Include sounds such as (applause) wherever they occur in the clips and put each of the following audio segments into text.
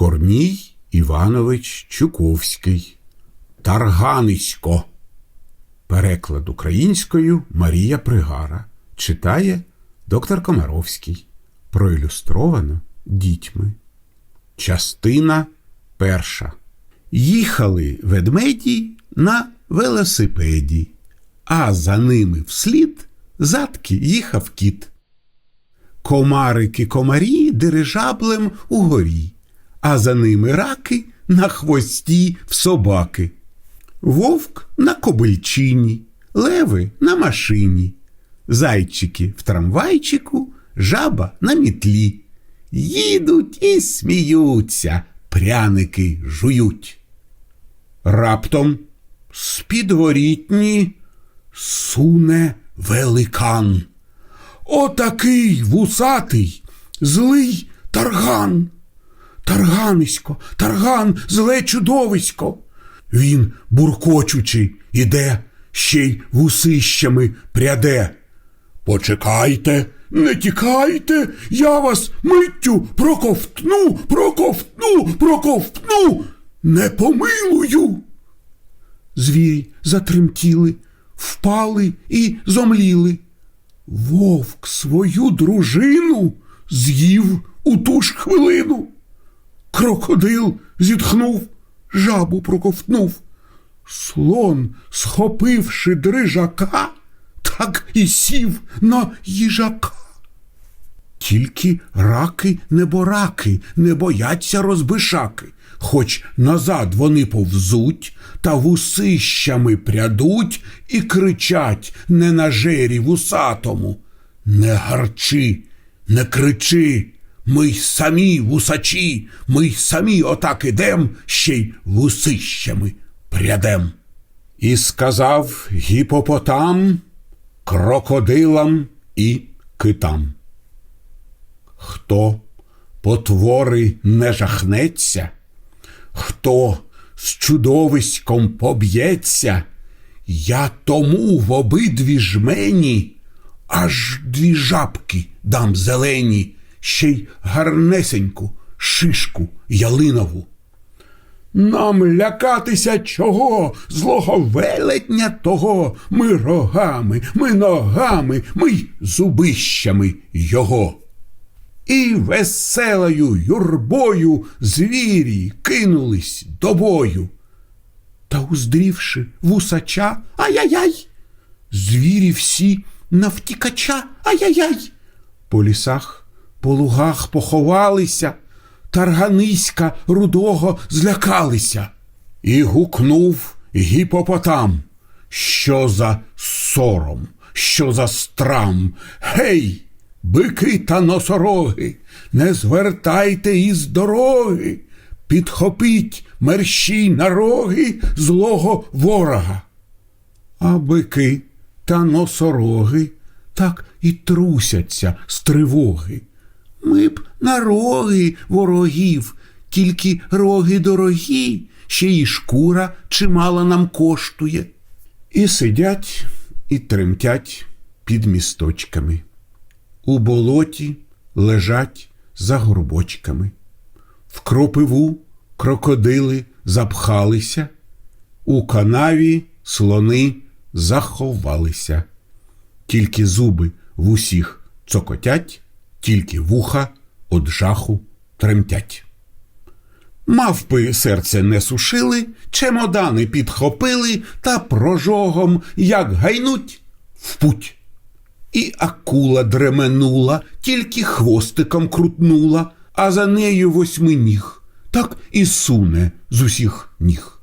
Корній Іванович Чуковський. Тарганисько. Переклад українською Марія Пригара. Читає доктор Комаровський. Проілюстровано дітьми. Частина перша. Їхали ведмеді на велосипеді, а за ними вслід задки їхав кіт. Комарики комарі дирижаблем угорі, а за ними раки на хвості в собаки. Вовк на кобильчині, леви на машині, зайчики в трамвайчику, жаба на мітлі. Їдуть і сміються, пряники жують. Раптом з підворітні суне великан. Отакий вусатий, злий тарган. Тарганисько, тарган, зле чудовисько. Він, буркочучи, іде, ще й вусищами пряде. Почекайте, не тікайте, я вас миттю проковтну, проковтну, проковтну, не помилую. Звірі затремтіли, впали і зомліли. Вовк свою дружину з'їв у ту ж хвилину. Крокодил зітхнув, жабу проковтнув. Слон, схопивши дрижака, так і сів на їжака. Тільки раки небораки не бояться розбишаки, хоч назад вони повзуть та вусищами прядуть і кричать не на жері вусатому. Не гарчи, не кричи, ми й самі вусачі, ми й самі отак ідем, ще й вусищами прядем. І сказав гіпопотам, крокодилам і китам. Хто потвори не жахнеться, хто з чудовиськом поб'ється, я тому в обидві жмені аж дві жабки дам зелені, ще й гарнесеньку шишку ялинову. Нам лякатися чого, злого велетня того, ми рогами, ми ногами, ми й зубищами його. І веселою юрбою звірі кинулись до бою. Та, уздрівши вусача, ай-яй-яй, звірі всі навтікача, ай-яй-яй. По лісах, по лугах поховалися, тарганиська рудого злякалися. І гукнув гіпопотам. Що за сором, що за страм? Гей! Бики та носороги, не звертайте із дороги, підхопіть мерщій на роги злого ворога. А бики та носороги так і трусяться з тривоги. Ми б на роги ворогів, тільки роги дорогі, ще й шкура чимало нам коштує. І сидять, і тремтять під місточками. У болоті лежать за горбочками. В кропиву крокодили запхалися, у канаві слони заховалися. Тільки зуби в усіх цокотять, тільки вуха од жаху тремтять. Мавпи серце не сушили, чемодани підхопили та прожогом, як гайнуть, в путь. І акула дременула, тільки хвостиком крутнула, а за нею восьминіг, так і суне з усіх ніг.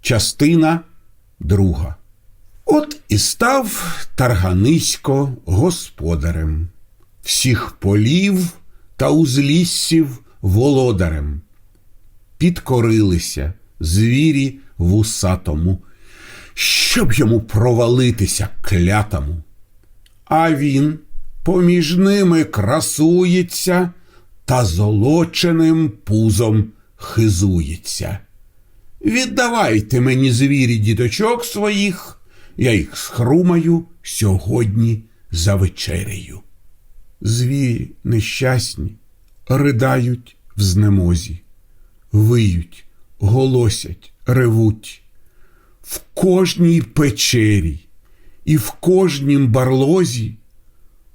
Частина друга. От і став Тарганисько господарем, всіх полів та узліссів володарем. Підкорилися звірі вусатому, щоб йому провалитися клятому. А він поміж ними красується та золоченим пузом хизується. Віддавайте мені звірі діточок своїх, я їх схрумаю сьогодні за вечерею. Звірі нещасні, ридають в знемозі, виють, голосять, ревуть. В кожній печері і в кожнім барлозі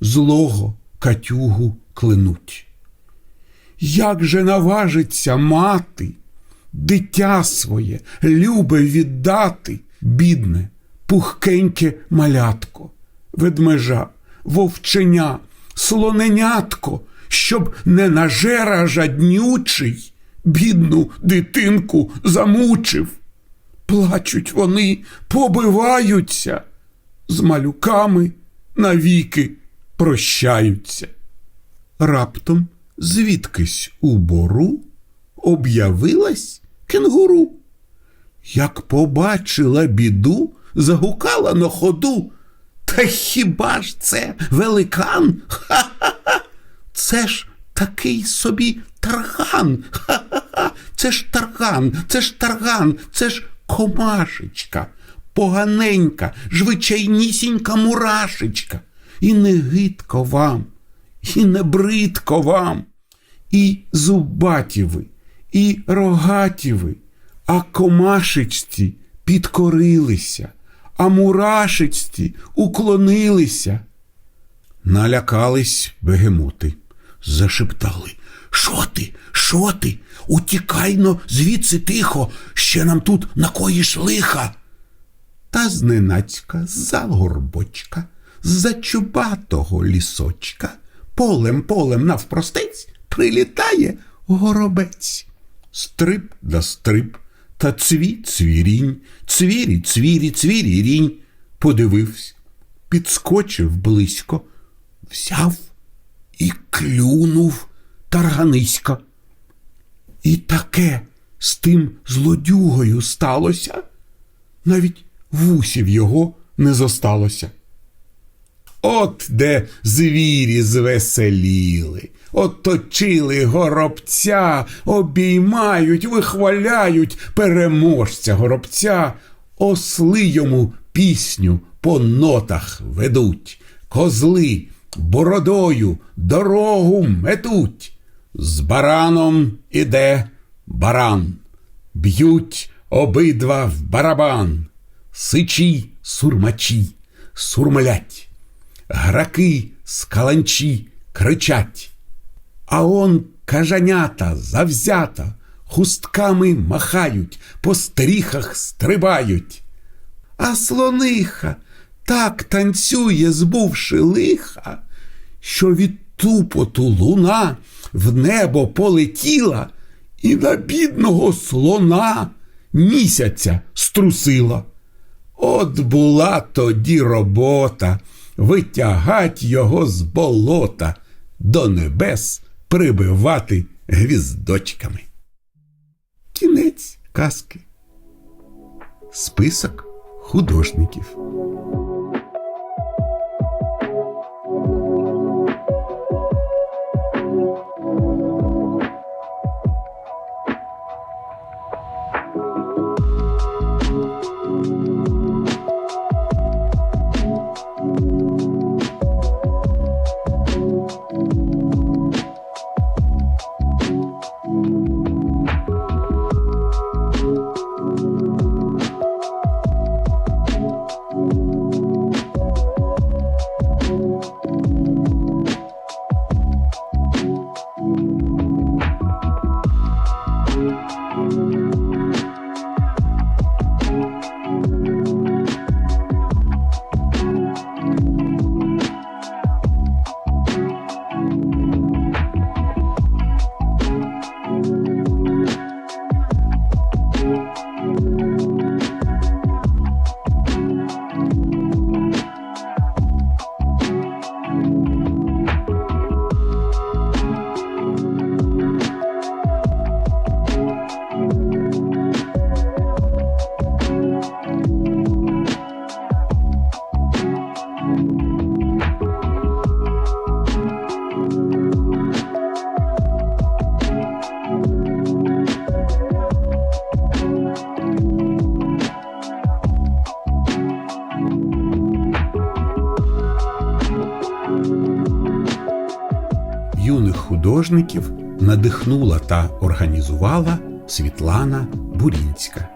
злого катюгу клинуть. Як же наважиться мати, дитя своє любе віддати, бідне, пухкеньке малятко, ведмежа, вовченя, слоненятко, щоб не нажера жаднючий, бідну дитинку замучив. Плачуть вони, побиваються, з малюками навіки прощаються. Раптом звідкись у бору об'явилась кенгуру. Як побачила біду, загукала на ходу. Та хіба ж це великан? Ха-ха-ха! (laughs) Це ж такий собі тарган. Ха-ха-ха! (laughs) Це ж тарган, це ж тарган, це ж комашечка, поганенька, звичайнісінька мурашечка. І не гидко вам, і не бридко вам, і зубаті ви, і рогаті ви, а комашечці підкорилися, а мурашечці уклонилися. Налякались бегемоти, зашептали. Що ти? Що ти? Утікайно звідси тихо, ще нам тут накоїш лиха. Та зненацька за горбочка, за чубатого лісочка, полем полем навпростець прилітає горобець. Стрип да стрип, та цві цвірінь, цвірі, цвірі, цвірі рінь. Подивився, підскочив близько, взяв і клюнув тарганисько. І таке з тим злодюгою сталося, навіть вусів його не зосталося. От де звірі звеселіли, оточили горобця, обіймають, вихваляють переможця горобця, осли йому пісню по нотах ведуть, козли бородою дорогу метуть. З бараном іде баран, б'ють обидва в барабан, сичі сурмачі, сурмлять, граки скаланчі кричать. А он кажанята завзята, хустками махають, по стріхах стрибають. А слониха так танцює, збувши лиха, що від тупоту луна в небо полетіла і на бідного слона місяця струсила. От була тоді робота витягать його з болота, до небес прибивати гвіздочками. Кінець казки. Список художників. Художників надихнула та організувала Світлана Бурінська.